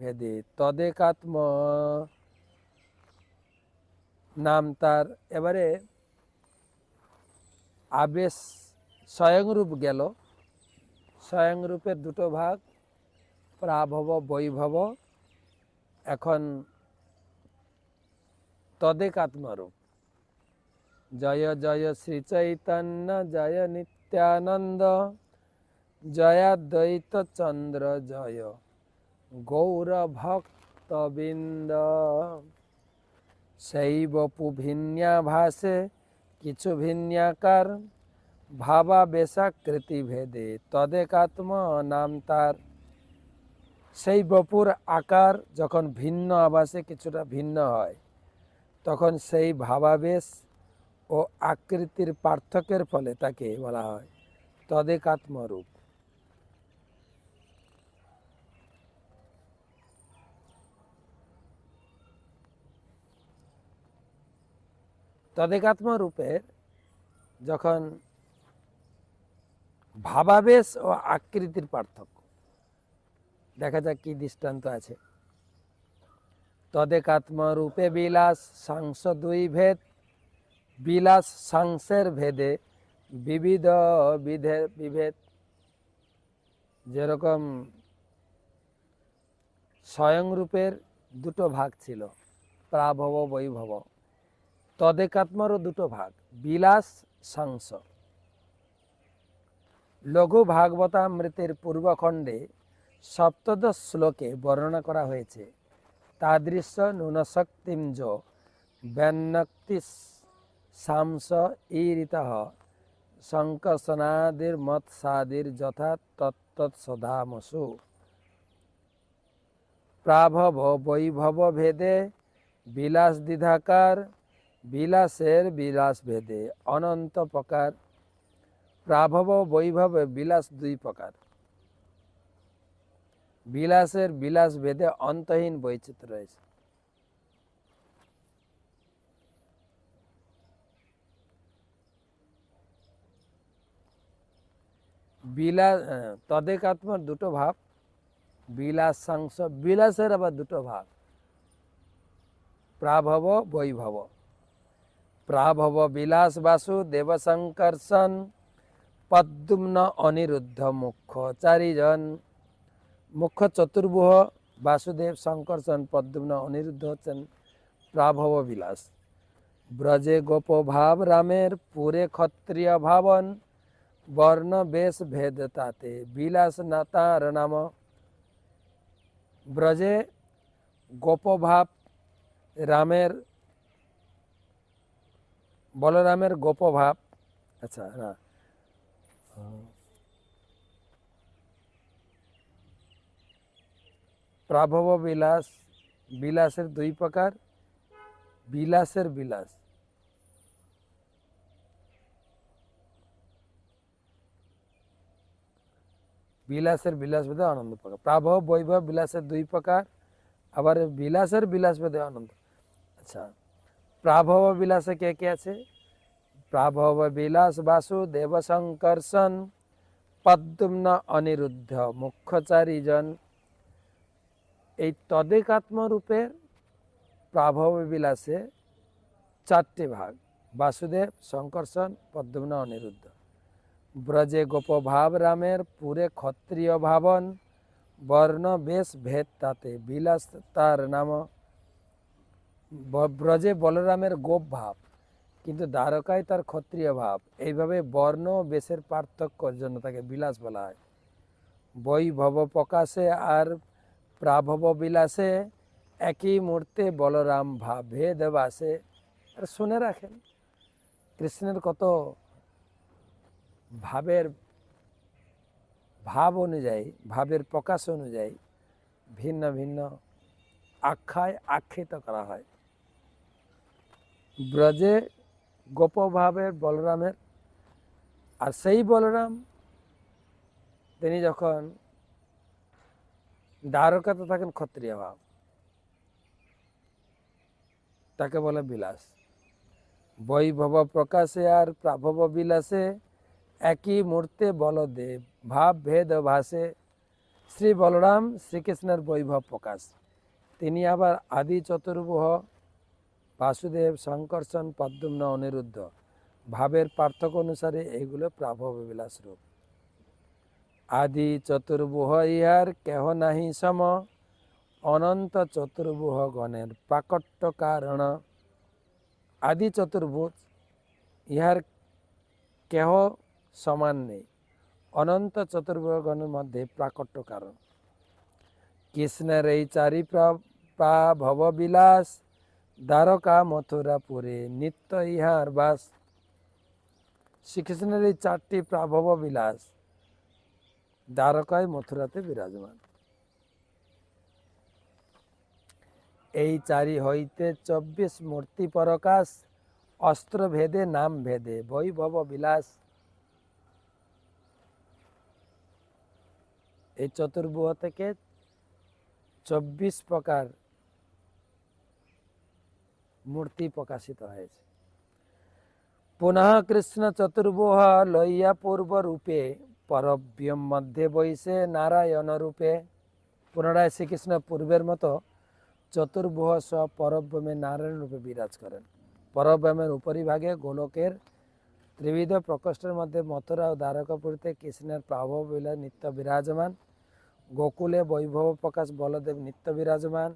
ভেদে তদেকাত্ম নাম তার। এবারে আবেশ স্বয়ংরূপ গেল। স্বয়ংরূপের দুটো ভাগ, প্রাভব, বৈভব। এখন তদেকাত্মরূপ। জয় জয় শ্রী চৈতন্য জয় নিত্যানন্দ জয়াদ্বৈত চন্দ্র, জয়। গৌর ভক্তবৃন্দ সেই বপু ভিন্যা ভাসে কিছু ভিন্যাকার ভাবাবেশাকৃতি ভেদে তদেকাত্ম নাম তার। সেই বপুর আকার যখন ভিন্ন আবাসে কিছুটা ভিন্ন হয়, তখন সেই ভাবাবেশ ও আকৃতির পার্থক্যের ফলে তাকে বলা হয় তদেকাত্মরূপ। তদেকাত্ম রূপের যখন ভাবাবেশ ও আকৃতির পার্থক্য। দেখা যাক কি দৃষ্টান্ত আছে। তদেকাত্ম রূপে বিলাস সাংস দুই ভেদ, বিলাস সাংসের ভেদে বিবিধ বিধে বিভেদ। যেরকম স্বয়ংরূপের দুটো ভাগ ছিল, প্রাভব বৈভব। তদেকাত্মারও দুটো ভাগ, বিলাস সাংস লঘু ভাগবতামৃতের পূর্বখণ্ডে সপ্তদশ শ্লোকে বর্ণনা করা হয়েছে তাদৃশ্য নুনশক্তিঞ্জ ব্যন্নক্তি শাংস ঈরিত সংকর্ষণাদির মৎসাদির যথা তত্তৎসধামসু প্রাভব বৈভব ভেদে বিলাস দ্বিধাকার বিলাসের বিলাস ভেদে অনন্ত প্রকার। প্রাভব বৈভব বিলাস দুই প্রকার। বিলাসের বিলাস ভেদে অন্তহীন বৈচিত্র্য রয়েছে। বিলাস তদেকাত্মার দুটো ভাব বিলাস সাংস বিলাসের আবার দুটো ভাগ প্রাভব, বৈভব। প্রাভব বিলাস বাসু দেবশঙ্কর্ষণ পদ্মুম্ন অনিরুদ্ধ মুখ্য চারিজন। মুখ্য চতুর্ভুহ বাসুদেব শঙ্কর্ষণ পদ্মুম্ন অনিরুদ্ধ হচ্ছেন প্রাভব বিলাস। ব্রজে গোপ ভাব রামের, পুরে ক্ষত্রিয় ভাবন। বর্ণ বেশ ভেদ তাতে, বিলাস না তার নাম। ব্রজে গোপভাব রামের বলরামের গোপভাব আচ্ছা না। প্রাভব বিলাস, বিলাসের দুই প্রকার, বিলাসের বিলাস। বিলাসের বিলাস ভেদে আনন্দ প্রকার। প্রাভব, বৈভব, বিলাসের দুই প্রকার, আবার বিলাসের বিলাস ভেদে আনন্দ। আচ্ছা। প্রাভব বিলাসে কে কে আছে? প্রাভব বিলাস বাসু দেবশঙ্কর্ষণ পদ্মন অনিরুদ্ধ মুখ্য চারিজন এই তদেকাত্মরূপের প্রাভব বিলাসে চারটি ভাগ, বাসুদেব শঙ্কর্ষণ পদ্মন অনিরুদ্ধ। ব্রজে গোপভাব রামের, পুরে ক্ষত্রিয় ভাবন, বর্ণ বেশ ভেদ তাতে, বিলাস তার নাম ব্রজে বলরামের গোপ ভাব, কিন্তু দ্বারকায় তার ক্ষত্রিয় ভাব। এইভাবে বর্ণ বেশের পার্থক্যর জন্য তাকে বিলাস বলা হয়। বৈভব প্রকাশে আর প্রাভব বিলাসে একই মুহূর্তে বলরাম ভাব ভেদ বাসে আর শুনে রাখেন, কৃষ্ণের কত ভাবের ভাব অনুযায়ী, ভাবের প্রকাশ অনুযায়ী ভিন্ন ভিন্ন আখ্যায় আখ্যিত করা হয়। ব্রজে গোপভাবের বলরামের, আর সেই বলরাম তিনি যখন দ্বারকাতে থাকেন ক্ষত্রিয় ভাব, তাকে বলে বিলাস। বৈভব প্রকাশে আর প্রাভব বিলাসে, একই মূর্তে বলদেব, ভাব ভেদ ভাসে। শ্রী বলরাম শ্রীকৃষ্ণের বৈভব প্রকাশ। তিনি আবার আদি চতুর্ভুহ বাসুদেব শঙ্কর্ষণ পদ্মম্ন অনিরুদ্ধ। ভাবের পার্থক্য অনুসারে এগুলো প্রাভব বিলাস রূপ। আদি চতুর্ভুহ ইহার কেহ নাহি সম, অনন্ত চতুর্ভুহ গণের প্রাকট্য কারণ। আদি চতুর্ভুজ, ইহার কেহ সমান নেই, অনন্ত চতুর্ভুজ গণের মধ্যে প্রাকট্য কারণ। কৃষ্ণের এই চারি প্রা ভববিলাস দ্বারকা মথুরাপুরে নিত্য ইহার বাস। শ্রীকৃষ্ণের এই চারটি প্রাভব বিলাস দ্বারকায় মথুরাতে বিরাজমান। এই চারি হইতে চব্বিশ মূর্তি পরকাশ অস্ত্র ভেদে নাম ভেদে বৈভব বিলাস। এই চতুর্ভুহ থেকে চব্বিশ প্রকার মূর্তি প্রকাশিত হয়েছে। পুনঃ কৃষ্ণ চতুর্ভুহ লইয়া পূর্ব রূপে পরব্যম মধ্যে বৈশে নারায়ণ রূপে। পুনরায় শ্রীকৃষ্ণ পূর্বের মতো চতুর্ভুহ স পরব্যমে নারায়ণ রূপে বিরাজ করেন। পরব্যমের উপরিভাগে গোলকের ত্রিবিধ প্রকোষ্ঠের মধ্যে মথুরা ও দ্বারকাপুরীতে কৃষ্ণের প্রাভব নিত্য বিরাজমান। গোকুলে বৈভব প্রকাশ বলদেব নিত্য বিরাজমান।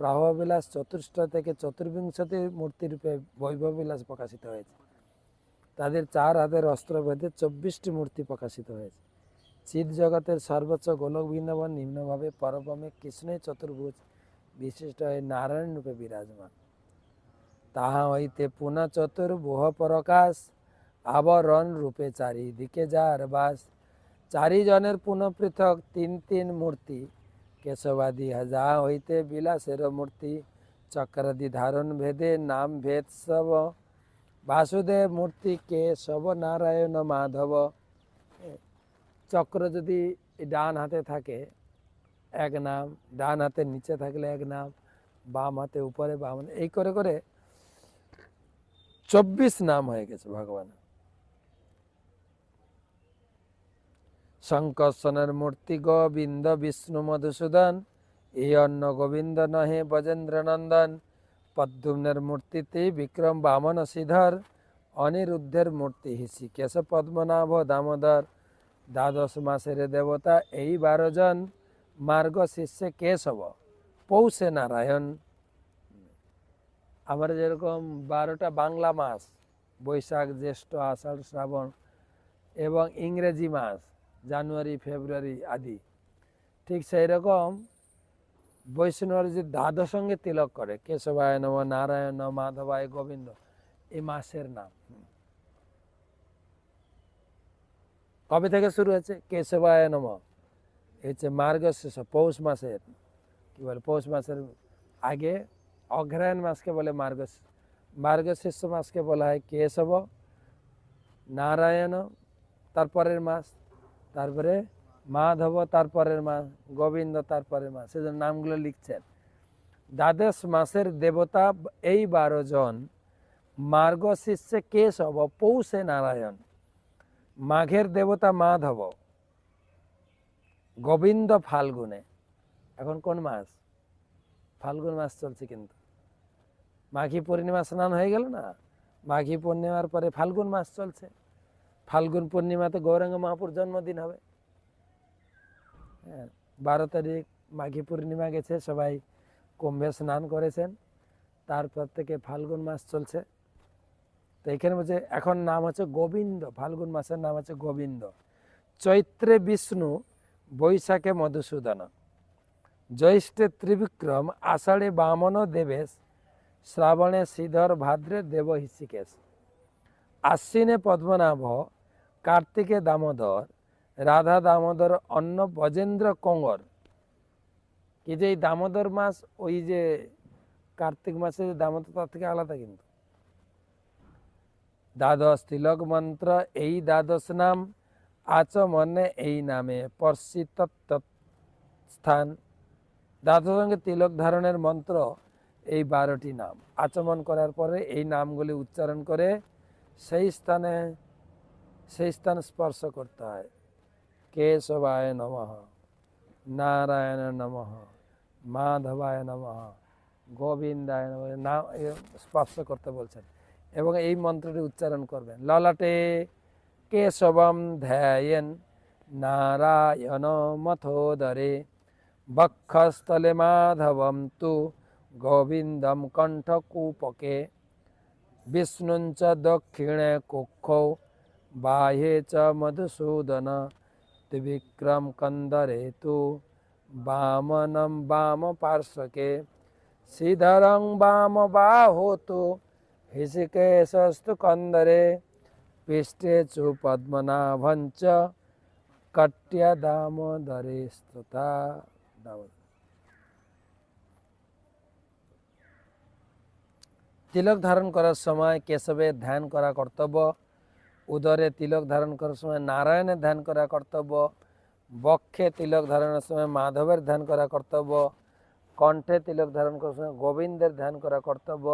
প্রাভবিলাস চতুর্থ থেকে চতুর্বিংশতি মূর্তিরূপে বৈভব বিলাস প্রকাশিত হয়েছে। তাদের চার হাতের অস্ত্র ভেদে চব্বিশটি মূর্তি প্রকাশিত হয়েছে। চিৎ জগতের সর্বোচ্চ গোলক বৃন্দাবন নিম্নভাবে পরবমে কৃষ্ণের চতুর্ভুজ বিশিষ্ট হয়ে নারায়ণ রূপে বিরাজমান। তাহা হইতে পুনঃ চতুর্ভুহ প্রকাশ, আবরণ রূপে চারিদিকে যার বাস। চারিজনের পুনঃ পৃথক তিন তিন মূর্তি কেশবাদি যা হইতে বিলাসের মূর্তি, চক্রাদি ধারণ ভেদে নাম ভেদ সব। বাসুদেব মূর্তি কেশব নারায়ণ মাধব। চক্র যদি ডান হাতে থাকে, এক নাম, ডান হাতের নিচে থাকলে এক নাম, বাম হাতে উপরে বাম হাতে- এই করে করে চব্বিশ নাম হয়ে গেছে ভগবান শঙ্কর্ষণের মূর্তি গোবিন্দ বিষ্ণু মধুসূদন। এই অন্ন গোবিন্দ নহে বজেন্দ্র নন্দন পদ্মনের মূর্তিতে বিক্রম বামন শ্রীধর অনিরুদ্ধের মূর্তি হৃষিকেশ পদ্মনাভ দামোদর। দ্বাদশ মাসের দেবতা এই বারো জন। মার্গ শিষ্যে কেশব, পৌষে নারায়ণ। আমার যেরকম বারোটা বাংলা মাস, বৈশাখ, জ্যৈষ্ঠ, আষাঢ়, শ্রাবণ এবং ইংরেজি মাস জানুয়ারি, ফেব্রুয়ারি আদি। ঠিক সেই রকম বৈষ্ণবরা যে দ্বাদশ সঙ্গে তিলক করে, কেশবায় নম নারায়ণ মাধবায় গোবিন্দ এই মাসের নাম। কবে থেকে শুরু হয়েছে? কেশবায় নম। হচ্ছে মার্গশীর্ষ পৌষ মাসের, কি বলে, পৌষ মাসের আগে অগ্রহায়ণ মাসকে বলে মার্গশ মার্গশীর্ষ মাসকে বলা হয় কেশব, নারায়ণ, তারপরের মাস তারপরে মাধব তারপরের মাস গোবিন্দ তারপরের মাস সেজন্য নামগুলো লিখছেন। দ্বাদশ মাসের দেবতা এই বারো জন মার্গশীর্ষে কেশব, পৌষে নারায়ণ, মাঘের দেবতা মাধব, গোবিন্দ ফাল্গুনে। এখন কোন মাস? ফাল্গুন মাস চলছে কিন্তু। মাঘী পূর্ণিমা স্নান হয়ে গেল না? মাঘী পূর্ণিমার পরে ফাল্গুন মাস চলছে। ফাল্গুন পূর্ণিমাতে গৌরাঙ্গ মহাপুর জন্মদিন হবে। হ্যাঁ বারো তারিখ মাঘী পূর্ণিমা গেছে, সবাই কুম্ভে স্নান করেছেন। তারপর থেকে ফাল্গুন মাস চলছে। তো এখানে বলছে, এখন নাম হচ্ছে গোবিন্দ, ফাল্গুন মাসের নাম হচ্ছে গোবিন্দ। চৈত্রে বিষ্ণু, বৈশাখে মধুসূদন। জ্যৈষ্ঠে ত্রিবিক্রম, আষাঢ়ে বামন দেবেশ, শ্রাবণে শ্রীধর ভাদ্রে দেব হৃষিকেশ। আশ্বিনে পদ্মনাভ কার্তিকে দামোদর, রাধা দামোদর, অন্ন বজেন্দ্র কঙ্গর কি যে এই দামোদর মাস, ওই যে কার্তিক মাসে যে দামোদর, তার থেকে আলাদা কিন্তু। দ্বাদশ তিলক মন্ত্র, এই দ্বাদশ নাম, আচমনে এই নামে পর্ষিত স্থান। দ্বাদশ সঙ্গে তিলক ধারণের মন্ত্র, এই বারোটি নাম। আচমন করার পরে এই নামগুলি উচ্চারণ করে সেই স্থানে সেই স্থান স্পর্শ করতে হয়। কেশবায় নমঃ। নারায়ণ নমঃ। মাধবায় নমঃ। গোবিন্দায় নমঃ। নাম স্পর্শ করতে বলছেন। এবং এই মন্ত্রটি উচ্চারণ করবেন। ললাটে কেশবম ধ্যায়েন নারায়ণ মথোদরে। বক্ষস্থলে মাধবম তু গোবিন্দম কণ্ঠকূপকে। বিষ্ণুঞ্চ দক্ষিণে কুক্ষৌ কন্দরে তু বামনম বাম পার্শ্বকে শ্রীধরং বাম বাহো তু হৃষিকেশস্তু কন্দরে পৃষ্ঠে চু পদ্মনাভঞ্চ কট্য দামোদরে স্তুতা দামোদর তিলক ধারণ করার সময় কেশবের ধ্যান করা কর্তব্য উদরে তিলক ধারণ করার সময় নারায়ণের ধ্যান করা কর্তব্য বক্ষে তিলক ধারণের সময় মাধবের ধ্যান করা কর্তব্য কণ্ঠে তিলক ধারণ করার সময় গোবিন্দের ধ্যান করা কর্তব্য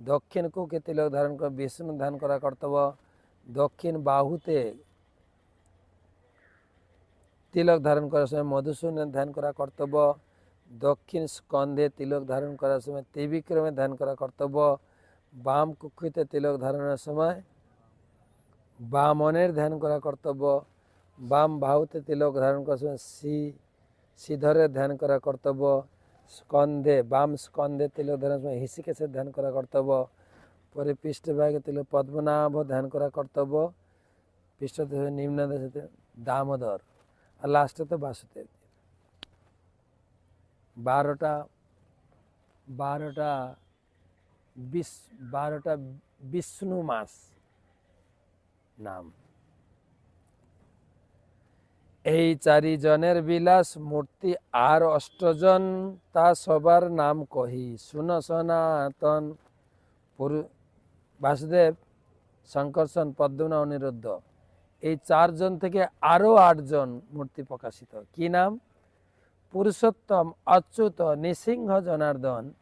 দক্ষিণ কুকে তিলক ধারণ করে বিষ্ণু ধ্যান করা কর্তব্য দক্ষিণ বাহুতে তিলক ধারণ করার সময় মধুসূদনের ধ্যান করা কর্তব্য দক্ষিণ স্কন্ধে তিলক ধারণ করার সময় ত্রিবিক্রমে ধ্যান করা কর্তব্য বাম কুক্ষিতে তিলক ধারণের সময় বামনের ধ্যান করা কর্তব্য। বাম বাহুতে তিলক ধারণ করার শ্রী শ্রীধরের ধ্যান করা কর্তব্য। স্কন্ধে, বাম স্কন্ধে তিলক ধারণের সময় হিসিকেশের ধ্যান করা কর্তব্য। পরে পৃষ্ঠভাগে তিলক পদ্মনাভ ধ্যান করা কর্তব্য। পৃষ্ঠদেশে নিম্ন দেশে দামোদর। আর লাস্টে তো বাসুদেব। বারোটা বারোটা, বিশ, বারোটা বিষ্ণু মাস। নাম। এই চারিজনের বিলাস মূর্তি আর অষ্টজন, তা সবার নাম কহি। শুন সনাতন বাসুদেব শঙ্কর্ষণ পদ্মনা অনিরুদ্ধ। এই চারজন থেকে আরও আটজন মূর্তি প্রকাশিত। কি নাম? পুরুষোত্তম, অচ্যুত, নৃসিংহ, জনার্দন,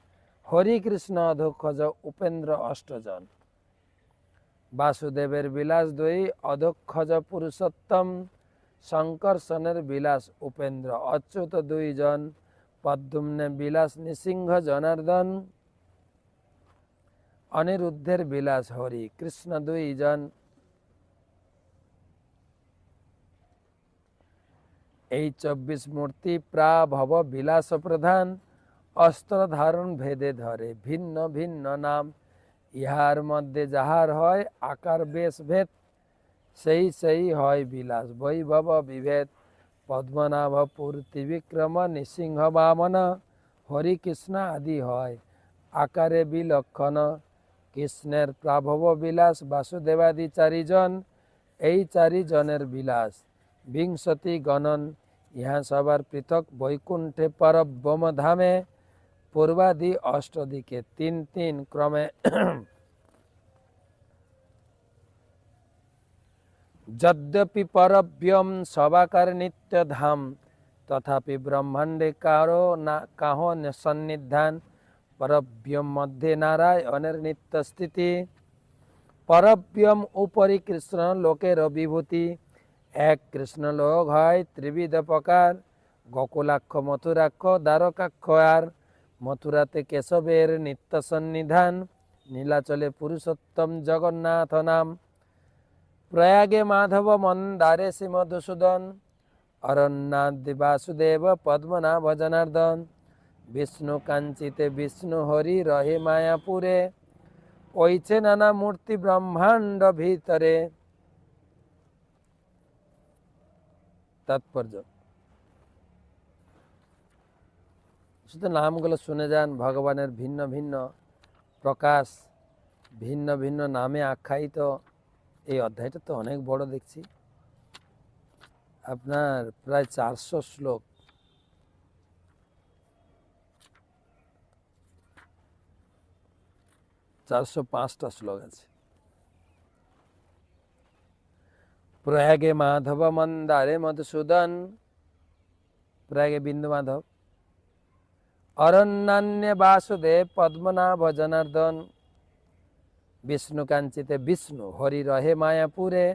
হরিকৃষ্ণ অধক্ষজ উপেন্দ্র, অষ্টজন। বাসুদেবের বিলাস দুই অধক্ষজ পুরুষোত্তম শঙ্কর্ষণের বিলাস উপেন্দ্র, অচ্যুত দুইজন পদ্মনে বিলাস নৃসিংহ জনার্দন, অনিরুদ্ধের বিলাস হরি, কৃষ্ণ দুইজন। এই চব্বিশ মূর্তি প্রাভব বিলাস প্রধান, অস্ত্র ধারণ ভেদে ধরে, ভিন্ন ভিন্ন নাম। ইহার মধ্যে যাহার হয় আকার, বেশ, ভেদ, সেই সেই হয় বিলাস, বৈভব, বিভেদ, পদ্মনাভ, পূর্তি, বিক্রম, নৃসিংহ, বামন, হরিকৃষ্ণ আদি হয়। আকারে বিলক্ষণ, কৃষ্ণের প্রাভব বিলাস, বাসুদেবাদি চারিজন, এই চারিজনের বিলাস। বিংশতি গণন, ইহা সবার পৃথক বৈকুণ্ঠে পরব্রহ্ম ধামে পূর্বাদি অষ্টদিকে তিন তিন ক্রমে যদ্যপি পরব্যম সবাকার নিত্য ধাম তথাপি ব্রহ্মাণ্ডে কারও না কাহ সন্নিধান। পরব্যম মধ্যে নারায়ণের নিত্য স্থিতি পরব্যম উপরি কৃষ্ণ লোকের বিভূতি এক কৃষ্ণ লোক হয় ত্রিবিধ প্রকার। গোকুলাক্ষ, মথুরাক্ষ, দ্বারকাক্ষ আর মথুরাতে কেশবের নিত্য সন্নিধান নীলাচলে পুরুষোত্তম জগন্নাথ নাম প্রয়াগে মাধব মন্দারে শ্রী মধুসূদন অরণ্যাদ বাসুদেব পদ্মনাভ জনার্দন বিষ্ণু কাঞ্চিতে বিষ্ণু হরি রহে মায়াপুরে ওইছে নানা মূর্তি ব্রহ্মাণ্ড ভিতরে। তাৎপর্য। শুধু নামগুলো শুনে যান, ভগবানের ভিন্ন ভিন্ন প্রকাশ, ভিন্ন ভিন্ন নামে আখ্যায়িত। এই অধ্যায়টা তো অনেক বড় দেখছি। আপনার প্রায় চারশো শ্লোক। চারশো পাঁচটা শ্লোক আছে। প্রয়াগে মাধব মন্দারে মধুসূদন, প্রয়াগে বিন্দু মাধব অরণ্যান্যে বাসুদেব পদ্মনাভ জনার্দন বিষ্ণু কাঞ্চিতে বিষ্ণু, হরি রহে মায়াপুরে।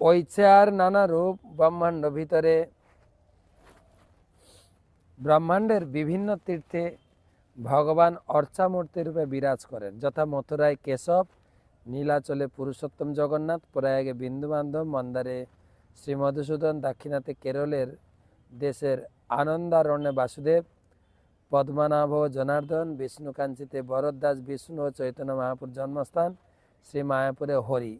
ঐছে আর নানা রূপ ব্রহ্মাণ্ড ভিতরে। ব্রহ্মাণ্ডের বিভিন্ন তীর্থে ভগবান অর্চামূর্তি রূপে বিরাজ করেন। যথা মথুরায় কেশব, নীলাচলে পুরুষোত্তম জগন্নাথ, প্রয়াগে বিন্দুবান্ধব, মন্দারে শ্রী মধুসূদন দাক্ষিণাতে কেরলের দেশের আনন্দারণ্যে বাসুদেব, পদ্মনাভ, জনার্দন বিষ্ণুকাঞ্চিতে বরদাস বিষ্ণু ও চৈতন্য মহাপুর জন্মস্থান শ্রী মায়াপুরে হরি।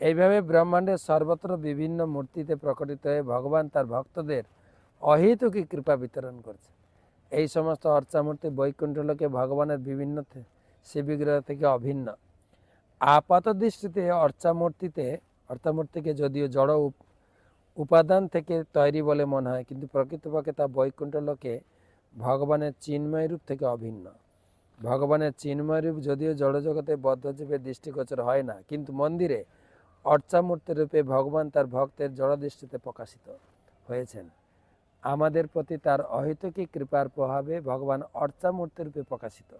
এইভাবে ব্রহ্মাণ্ডের সর্বত্র বিভিন্ন মূর্তিতে প্রকটিত হয়ে ভগবান তার ভক্তদের অহেতুকী কৃপা বিতরণ করছে। এই সমস্ত অর্চামূর্তি বৈকুণ্ঠ লোকে ভগবানের বিভিন্ন শিববিগ্রহ থেকে অভিন্ন। আপাত দৃষ্টিতে অর্চামূর্তিতে অর্চামূর্তিকে যদিও জড় উপাদান থেকে তৈরি বলে মনে হয়, কিন্তু প্রকৃতপক্ষে তা বৈকুণ্ঠ লোকে ভগবানের চিন্ময় রূপ থেকে অভিন্ন। ভগবানের চিন্ময় রূপ যদিও জড়জগতে বদ্ধজীবের দৃষ্টিগোচর হয় না, কিন্তু মন্দিরে অর্চামূর্তি রূপে ভগবান তার ভক্তের জড়দৃষ্টিতে প্রকাশিত হয়েছেন। আমাদের প্রতি তার অহেতুকী কৃপার প্রভাবে ভগবান অর্চামূর্তি রূপে প্রকাশিত।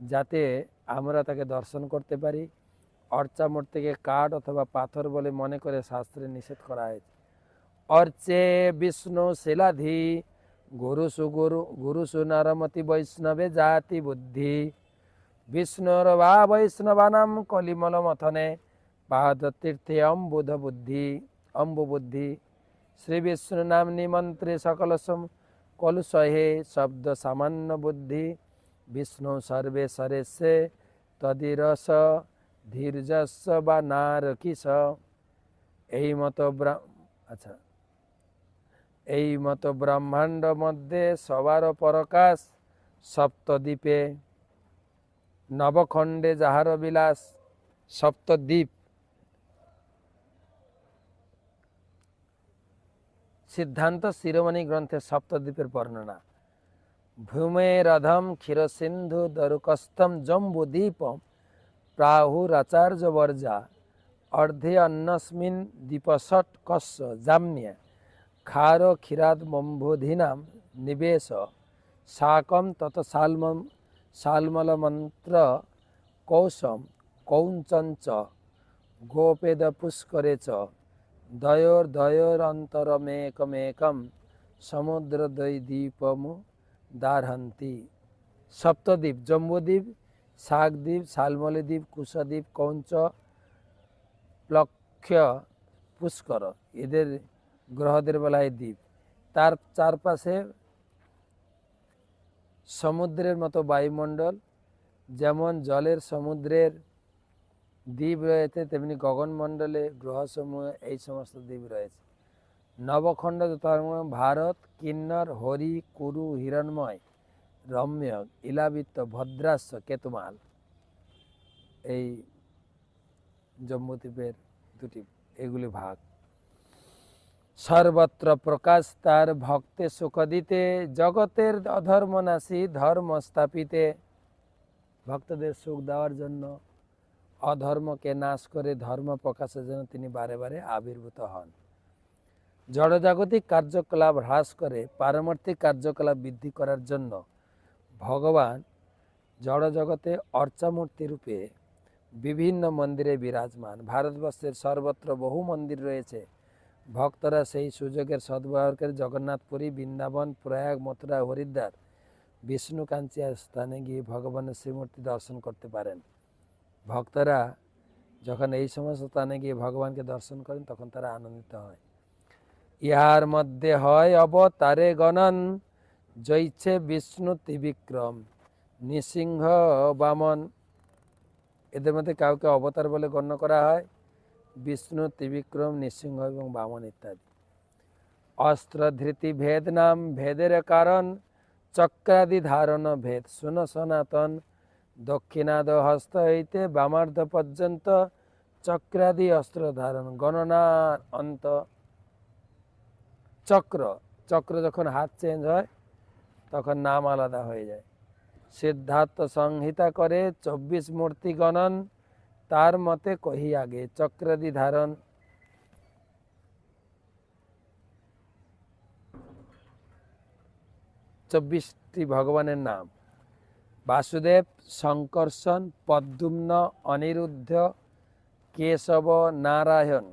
যাতে আমরা তাকে দর্শন করতে পারি, অর্চামূর্তিকে কাঠ অথবা পাথর বলে মনে করে শাস্ত্রে নিষেধ করা হয়েছে। अर्चे विष्णु शिलाधि गुरुसु गुरु गुरुसु नरमति वैष्णवे जाति बुद्धि। विष्णुर वा वैष्णवानाम कलिमल मथने पाद अम्बुध बुद्धि अम्बु बुद्धि। श्री विष्णु नाम निमन्त्रे सकलसम कलुसहे शब्द सामान्य बुद्धि। विष्णु सर्वे सरेसे तदिरस धीर्जस वा नारकिस। यही मत अच्छा। এই মতো ব্রহ্মাণ্ড মধ্যে সবার পরকাশ সপ্তদ্বীপে। নবখণ্ডে যাহার বিলাস, সপ্তদ্বীপ। সিদ্ধান্ত শিরোমণি গ্রন্থে সপ্তদ্বীপের বর্ণনা। ভূমেরধম ক্ষীরসিন্ধু দরুকস্থম জম্বুদ্বীপম প্রাহুরাচার্য বর্জা অর্ধে অন্নস্মিন দ্বীপষট কস্য জাম্য। খার ক্ষীরাদ মম্বুধীনাম নিবেশ শাকম তত সালমম সালমলমন্ত্র কৌশম কৌঞ্চঞ্চ গোপেদ পুষ্করে চ দয়োর দয়োরন্তরমেকমেকম সমুদ্র দ্বীপমু দারহন্তি সপ্তদ্বীপ জম্বুদ্বীপ শাকদ্বীপ শালমলি দ্বীপ কুশদ্বীপ কৌঞ্চ প্লক্ষ পুষ্কর এদের গ্রহদের বলা হয় দ্বীপ। তার চারপাশে সমুদ্রের মতো বায়ুমণ্ডল, যেমন জলের সমুদ্রের দ্বীপ রয়েছে, তেমনি গগনমণ্ডলে গ্রহসমূহ এই সমস্ত দ্বীপ রয়েছে। নবখণ্ড ভারত, কিন্নর, হরি, কুরু, হিরণময়, রম্য, ইলাবিত্ত ভদ্রাস্য কেতুমাল এই জম্বুদ্বীপের দুটি এগুলি ভাগ। সর্বত্র প্রকাশ তার ভক্তে সুখ দিতে, জগতের অধর্ম নাশী ধর্ম স্থাপিতে। ভক্তদের সুখ দেওয়ার জন্য অধর্মকে নাশ করে ধর্ম প্রকাশের জন্য তিনি বারে বারে আবির্ভূত হন। জড়জাগতিক কার্যকলাপ হ্রাস করে পারমার্থিক কার্যকলাপ বৃদ্ধি করার জন্য ভগবান জড়জগতে অর্চামূর্তি রূপে বিভিন্ন মন্দিরে বিরাজমান। ভারতবর্ষের সর্বত্র বহু মন্দির রয়েছে। ভক্তরা সেই সুযোগের সদ্ব্যবহার করে জগন্নাথপুরী, বৃন্দাবন, প্রয়াগ, মথুরা, হরিদ্বার, বিষ্ণুকাঞ্চি স্থানে গিয়ে ভগবানের শ্রীমূর্তি দর্শন করতে পারেন। ভক্তরা যখন এই সমস্ত স্থানে গিয়ে ভগবানকে দর্শন করেন, তখন তারা আনন্দিত হয়। ইহার মধ্যে হয় অবতারে গণন জৈছে বিষ্ণু ত্রিবিক্রম, নৃসিংহ বামন। এদের মধ্যে কাউকে অবতার বলে গণ্য করা হয়। বিষ্ণু, ত্রিবিক্রম, নৃসিংহ এবং বামন ইত্যাদি। অস্ত্র ধৃতি ভেদ নাম, ভেদের কারণ, চক্রাদি ধারণ ভেদ। শুন সনাতন, দক্ষিণাদ হস্ত হইতে বামার্ধ পর্যন্ত চক্রাদি অস্ত্র ধারণ। গণনার অন্ত। চক্র। চক্র যখন হাত চেঞ্জ হয়, তখন নাম আলাদা হয়ে যায়। সিদ্ধার্থ সংহিতা করে চব্বিশ মূর্তি গণন তার মতে কহি আগে, চক্রাদি ধারণ। চব্বিশটি ভগবানের নাম। বাসুদেব শঙ্কর্ষণ পদ্মুম্ন, অনিরুদ্ধ, কেশব, নারায়ণ।